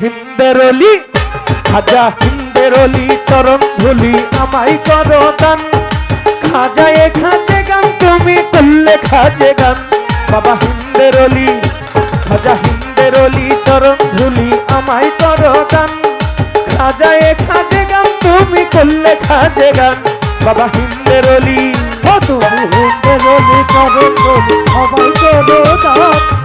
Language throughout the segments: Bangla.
হিন্দের অলি খাজা হিন্দের অলি চরণ ধুলি আমায় করো দান। খাজা এ খাজে গান, তুমি করলে খাজে গান। বাবা হিন্দের অলি খাজা হিন্দের অলি চরণ ধুলি আমায় করো দান। খাজা এ খাজে গান, তুমি করলে খাজে গান। বাবা হিন্দের অলি ও তুমি হিন্দে বলি চরণ বলি সবাই করো দান।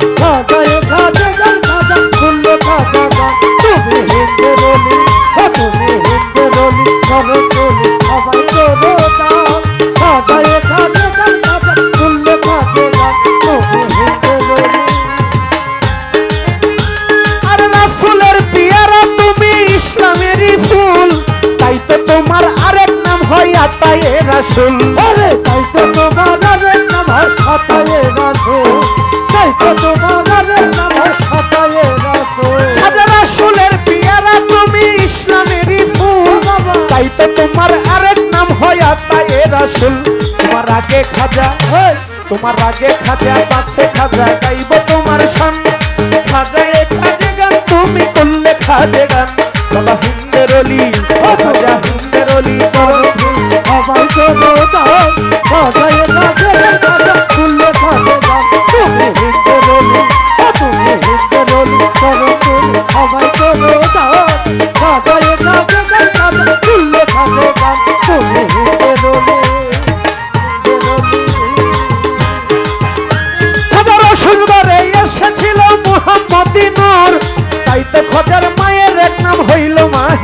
খাজা তোমার রাগে খাজা পাচ্ছে খাজা, গাইব তোমার সামনে খাজা এ খাজে গান, তুমি করলে খাজে গান।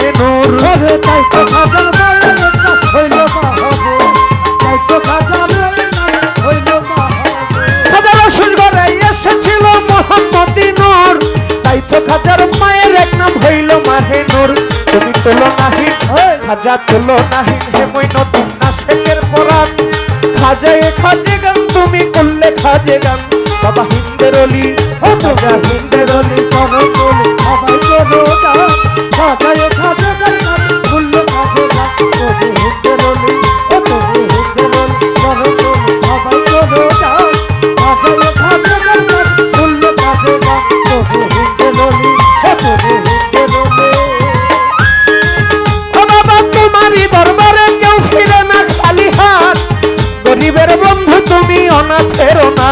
মাহে নূর তাই তো খাজার মায়ের একটা হইল মাহবুব তাই তো খাজার মায়ের নাম হইল মাহবুব খবর সুন্দরে এসেছিল মুহাম্মদি নূর। তাই তো খাজার নাম খাজা খাজা খাজে তুমি করলে খাজে গান। বাবা হিন্দের অলি ও খাজা হিন্দের অলি চরণ বলে, সবাই চলো দাও খাজায় খাজে গান খুললো খাজে গান তুমি হিন্দে রলি ও তুমি হিন্দে রলি চরণ বলে সবাই চলো দাও খাজায় খাজে গান খুললো খাজে গান তুমি হিন্দে রলি ও তুমি হিন্দে রলি বাবা, তোমারই দরবারে কেউ ফিরে না খালি হাত। গরিবের বন্ধু তুমি অনাথের না।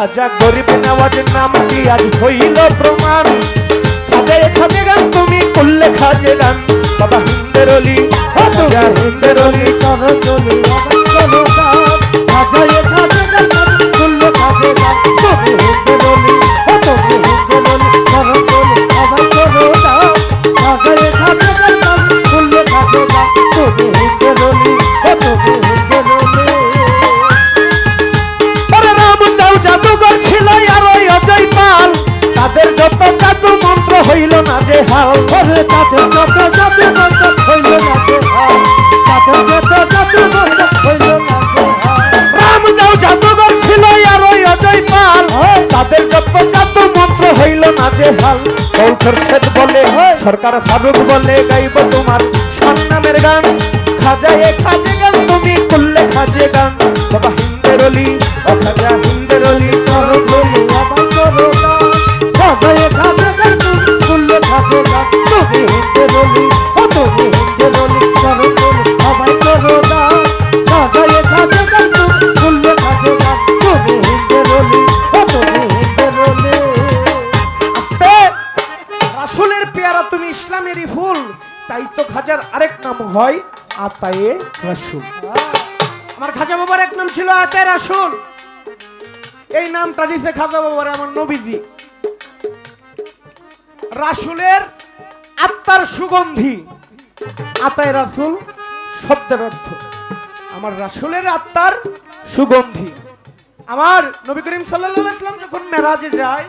খাজা গরিব নেওয়াজ নাম কি আজ হইল প্রমাণ? খাজা খাজে গান তুমি করলে খাজে গান। বাবা হিন্দের অলি হিন্দের অলি চরণ চলি শেঠ বলে সরকার ফারুক বলে গাইব তোমার সন্নামের গান। খাজা এ খাজে গান তুমি করলে খাজে গান। বাবা হিন্দের অলি খাজা হিন্দের অলি চরণ বলি গান খাজায় খাজে গান তুমি খুললে খাজে গান। তুমি হিন্দের বলি হয়, আতায়ে আমার খাজা বাবার এক নাম ছিল আতায়ে এই নামটা দিছে খাজা বাবার আমার নবীজি। রাসুলের আত্মার সুগন্ধি। আতায় রাসুল শব্দের অর্থ। আমার রাসুলের আত্মার সুগন্ধি। আমার নবী করিম ইসলাম যখন মেরাজে যায়,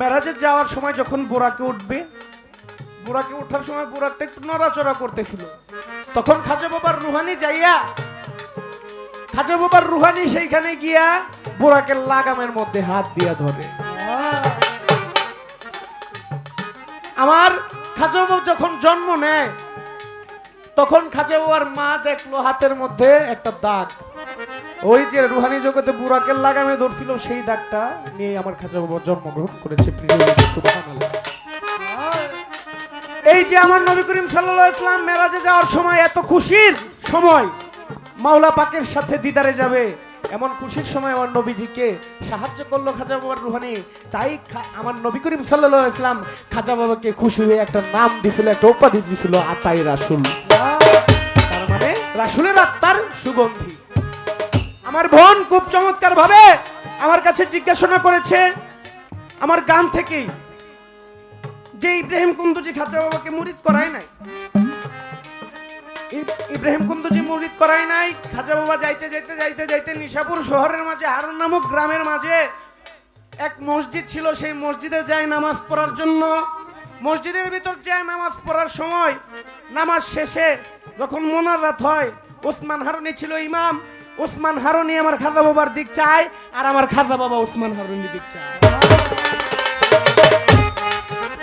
মেরাজে যাওয়ার সময় যখন বোরাকে উঠবে বোরাকে ওঠার সময় বোরাকটা একটু নড়াচড়া করতেছিল। তখন খাজা বাবার রুহানি যাইয়া, খাজা বাবার রুহানি সেইখানে গিয়া বোরাকের লাগামের মধ্যে হাত দিয়া ধরে। আমার খাজা বাবা যখন জন্ম নেয়, তখন খাজা বাবার মা দেখল হাতের মধ্যে একটা দাগ। ওই যে রুহানি জগতে বুড়াকের লাগামে ধরছিল, সেই দাগটা নিয়ে আমার খাজা বাবা জন্মগ্রহণ করেছে। প্রিয়। এই যে আমার নবী করিম আলাইহি ইসলাম মেরাজে যাওয়ার সময় এত খুশির সময় মাওলা পাকের সাথে দিদারে যাবে। এমন খুশির সময় আমার নবীজিকে সাহায্য করল খাজা বাবার রুহানি। তাই আমার নবী করিম আলাইহি ইসলাম খাজা বাবাকে খুশি হয়ে একটা নাম দিছিল, একটা উপাধি দিছিল, আতাই রাসূল। তার মানে রাসূলের আত্মার সুগন্ধি। আমার বোন খুব চমৎকার ভাবে আমার কাছে জিজ্ঞাসা করেছে, আমার গান থেকেই যে ইব্রাহিম কুন্দুজি খাজা বাবাকে মুরিদ করায় নাই ইব্রাহিম কুন্দুজি মুরিদ করায় নাই খাজা বাবা যাইতে যাইতে যাইতে যাইতে নিশাপুর শহরের মাঝে, হারুন নামক গ্রামের মাঝে এক মসজিদ ছিল। সেই মসজিদে যায় নামাজ পড়ার জন্য। মসজিদের ভিতর যায় নামাজ পড়ার সময়। নামাজ শেষে যখন মোনাজাত হয়, ওসমান হারুনি ছিল ইমাম। ওসমান হারুনি আমার খাজা বাবার দিক চায়, আর আমার খাজা বাবা ওসমান হারুনি দিক চায়।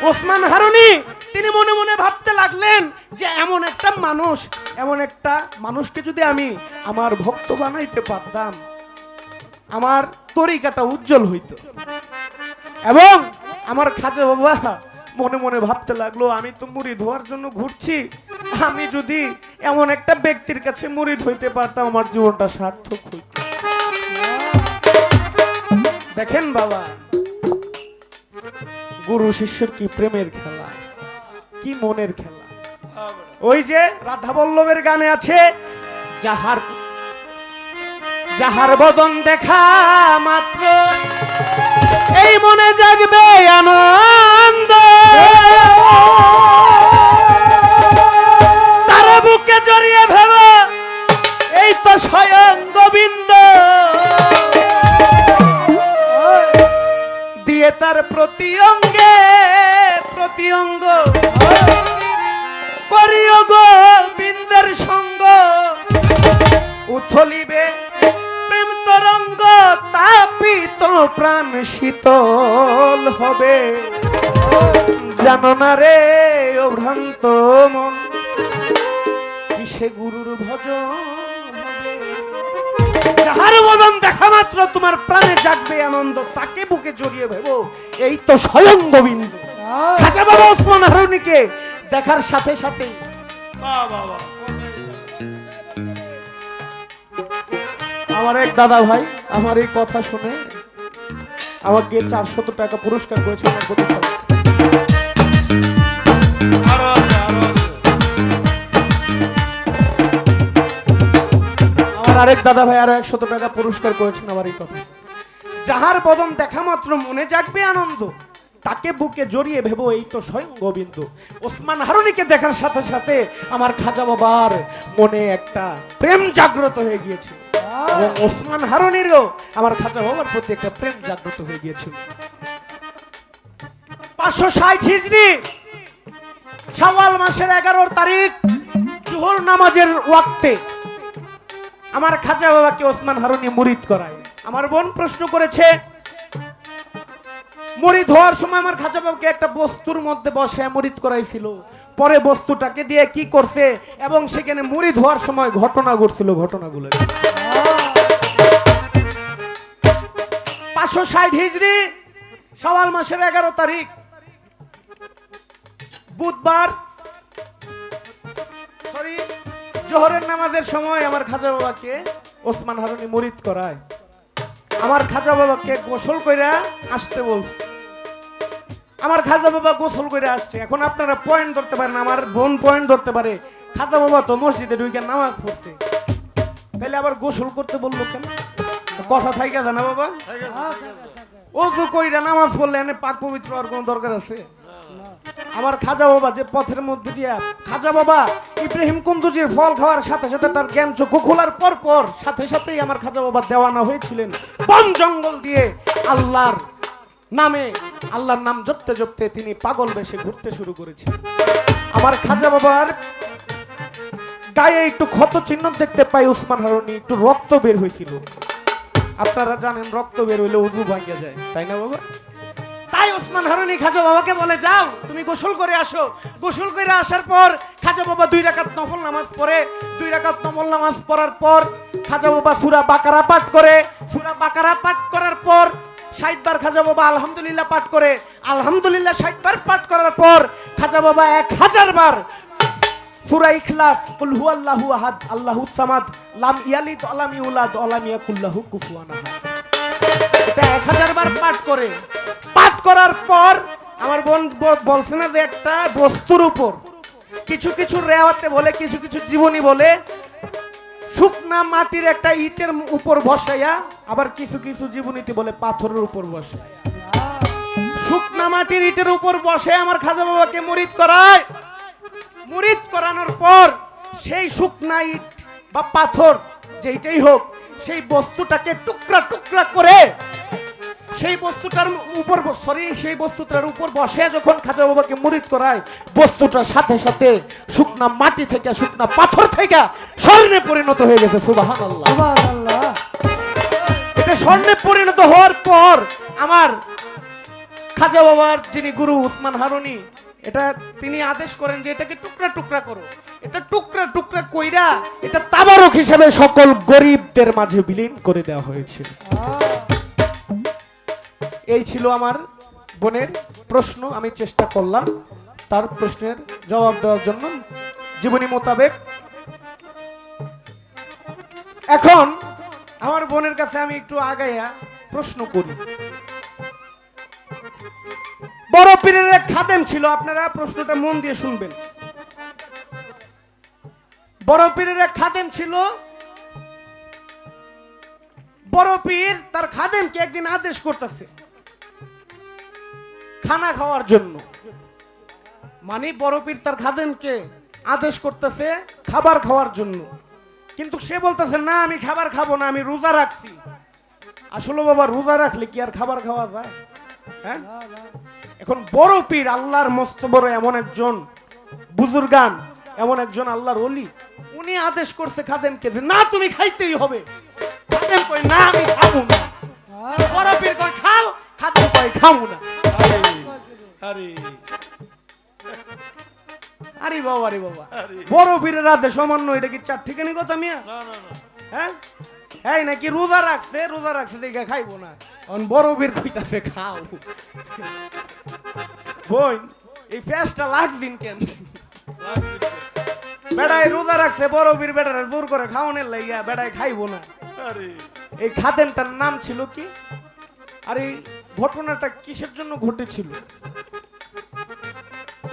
ওসমান হারুনি, তিনি মনে মনে ভাবতে লাগলেন যে এমন একটা মানুষ, এমন একটা মানুষকে যদি আমি আমার ভক্ত বানাইতে পারতাম, আমার তরিকাটা উজ্জ্বল হইতো। এবং আমার খাজা বাবা মনে মনে ভাবতে লাগল, আমি তো মুড়ি ধোয়ার জন্য ঘুরছি, আমি যদি এমন একটা ব্যক্তির কাছে মুড়ি হইতে পারতাম, আমার জীবনটা সার্থক হইত। দেখেন বাবা গুরু শিষ্যের কি প্রেমের খেলা? কি মনের খেলা? ওই যে রাধা বল্লভের গানে আছে, যাহার যাহার বদন দেখা মাত্র, এই মনে জাগবে আনন্দ। তার বুকে জড়িয়ে ভেব, এই তো স্বয়ং গোবিন্দ। দিয়ে তার প্রতি অঙ্গ। সঙ্গ। উথলিবে প্রেম তরঙ্গ, তাপিত প্রাণ শীতল হবে। রে মন, কিসে গুরুর ভজন যাহার বদন দেখা মাত্র তোমার প্রাণে জাগবে আনন্দ, তাকে বুকে জড়িয়ে ভেবো। এই তো স্বয়ং গোবিন্দ। খাজা বাবা ওসমান হারুনিকে দেখার সাথে সাথে আমার এক দাদা ভাই আমার এই কথা শুনে আমাকে চারশত টাকা পুরস্কার করেছে আমার প্রতিষ্ঠান। আমার আরেক দাদা ভাই আরও একশত টাকা পুরস্কার করেছেন আমার এই কথা। যাহার বদন দেখা মাত্র মনে জাগবে আনন্দ। তাকে বুকে জড়িয়ে ভেবো এই তো স্বয়ং গোবিন্দ। ওসমান হারুনিকে দেখার সাথে সাথে আমার খাজা বাবার মনে একটা প্রেম জাগ্রত হয়ে গিয়েছে এবং ওসমান হারুনিরও আমার খাজা বাবার প্রতি একটা প্রেম জাগ্রত হয়ে গিয়েছিল। পাঁচশো ষাট হিজড়ি! শাওয়াল মাসের এগারোর তারিখ জোহর নামাজের ওয়াক্তে আমার খাজা বাবাকে ওসমান হারুনি মুরিদ করায়। আমার বোন প্রশ্ন করেছে মুরিদ হওয়ার সময় আমার খাজা বাবাকে একটা বস্তুর মধ্যে বসে মুরিদ করাইছিল। পরে বস্তুটাকে দিয়ে কি করছে এবং সেখানে মুরিদ হওয়ার সময় ঘটনা ঘটছিল ঘটনাগুলো। পাঁচশো ষাট হিজড়ি সওয়াল মাসের এগারো তারিখ। বুধবার, সরি, জোহরের নামাজের সময় আমার খাজা বাবাকে ওসমান হারুনি মুরিদ করায়। আমার খাজা বাবাকে গোসল কইরা আসতে বলছে। আমার খাজা বাবা গোসল করে আসছে। এখন আপনারা পয়েন্ট ধরতে পারেন, আমার বোন পয়েন্ট ধরতে পারে। খাজা বাবা তো মসজিদে ঢুকে নামাজ পড়ছে। তাহলে আবার গোসল করতে বলল কেন? কথা থাইকা জানা বাবা? ও তো কইরা নামাজ পড়লে এনে পাক পবিত্র আর কোনো দরকার আছে? আমার খাজা বাবা যে পথের মধ্যে দিয়া, খাজা বাবা ইব্রাহিম কুন্দুজির ফল খাওয়ার সাথে সাথে তার জ্ঞান চক্ষু খোলার পর পর সাথে সাথেই আমার খাজা বাবা দেওয়ানা হয়েছিলেন। বন জঙ্গল দিয়ে আল্লাহর নামে আল্লাহর নাম জপতে জপতে তিনি পাগল বেশে ঘুরতে শুরু করেছেন। আমার খাজা বাবার গায়ে একটু ক্ষত চিহ্ন দেখতে পাই, উসমান হারুনি একটু রক্ত বের হয়েছিল। আপনারা জানেন রক্ত বের হইলে উজু ভাঙিয়া যায়, তাই না বাবা? তাই ওসমান হারুনি খাজা বাবাকে বলে, যাও, তুমি গোসল করে আসো। গোসল করে আসার পর খাজা বাবা দুই রাকাত নফল নামাজ পড়ে। দুই রাকাত নফল নামাজ পড়ার পর খাজা বাবা সুরা বাকারা পাঠ করে। সুরা বাকারা পাঠ করার পর ষাটবার খাজা বাবা আলহামদুলিল্লাহ পাঠ করে, আলহামদুলিল্লাহ ষাটবার পাঠ করার পর খাজা বাবা এক হাজার বার সূরা ইখলাস কুল হুয়াল্লাহু আহাদ আল্লাহুস সামাদ, লাম ইয়ালিদ ওয়া ইউলাদ ওয়া লাম ইয়াকুল কুফুয়ান আহাদ। এটা এক হাজার বার পাঠ করে। পাঠ করার পর আমার বোন বলছে না যে একটা বস্তুর উপর। কিছু কিছু রেওয়াতে বলে, কিছু কিছু জীবনী বলে শুকনা মাটির একটা ইটের উপর বসাইয়া আবার কিছু কিছু জীবনীতি বলে পাথরের উপর বসে। শুকনা মাটির ইটের উপর বসে আমার খাজা বাবাকে মুরিদ করায়। মুরিদ করানোর পর সেই শুকনা ইট বা পাথর যেইটাই হোক, সেই বস্তুটাকে টুকরা টুকরা করে সেই বস্তুটার উপর সরি সেই বস্তুটার উপর বসে যখন খাজা বাবাকে মুরিদ করায় বস্তুটার সাথে সাথে শুকনা মাটি থেকে শুকনা পাথর থেকে স্বর্ণে পরিণত হয়ে গেছে সুবাহান আল্লাহ এটা স্বর্ণে পরিণত হওয়ার পর আমার খাজা বাবার যিনি গুরু উসমান হারুনি এটা তিনি আদেশ করেন যে এটাকে টুকরা টুকরা করো। এটা টুকরা টুকরা কইরা এটা তাবারক হিসেবে সকল গরিবদের মাঝে বিলীন করে দেওয়া হয়েছিল এই ছিল আমার বোনের প্রশ্ন, আমি চেষ্টা করলাম তার প্রশ্নের জবাব দেওয়ার জন্য। জীবনী মোতাবেক এখন আমার বোনের কাছে আমি একটু আগাইয়া প্রশ্ন করি। বড় পীরের এক খাদেম ছিল, আপনারা প্রশ্নটা মন দিয়ে শুনবেন। বড় পীরের এক খাদেম ছিল, বড় পীর তার খাদেমকে একদিন আদেশ করতেছে। খানা খাওয়ার জন্য। মানে বড় পীর তার খাদেমকে আদেশ করতেছে খাবার খাওয়ার জন্য। কিন্তু সে বলতেছে, না, আমি খাবার খাব না, আমি রোজা রাখছি। আসলে বাবা, রোজা রাখলে কি আর খাবার খাওয়া যায়? হ্যাঁ? এখন বড় পীর আল্লাহর মস্ত বড় এমন একজন বুজুর্গান, এমন একজন আল্লাহর অলি উনি আদেশ করছে খাদেমকে যে, না, তুমি খাইতেই হবে। না, আমি খাব না। বড় পীর খাও। খাদেম কয়, খাব না। আরে। আরে বাবা আরে বাবা। বড় পীরের আদেশ অমান্য এটা কি চার ঠিকানি কথা মিয়া? হ্যাঁ? এই নাকি রোজা রাখছে রোজা রাখছে দেখে খাইবো না। অন বড় বীর কইতাছে খাও। বোন এই পেঁয়াজটা লাগ দিন কেন? বেড়াই রোজা রাখছে বড় বীর বেড়ারে জোর করে খাওয়ানোর লাইগা বেড়াই খাইবো না। এই খাদেমটার নাম ছিল কি? আর এই ঘটনাটা কিসের জন্য ঘটেছিল?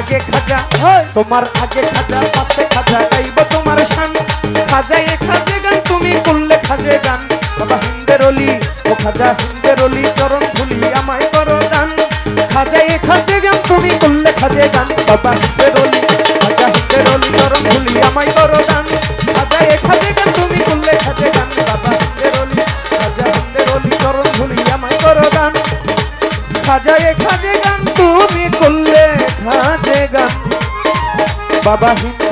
আগে খাজা তোমার আগে খাজা, পাশে খাজা গাইব তোমার শান। খাজায়ে খাজে গান, তুমি করলে খাজে গান। বাবা হিন্দের অলি, ও খাজা হিন্দের অলি, চরণ ভুলি আমায় করো গান খাজায়ে খাজে গান, তুমি করলে খাজে গান। বাবা হিন্দের গান তুমি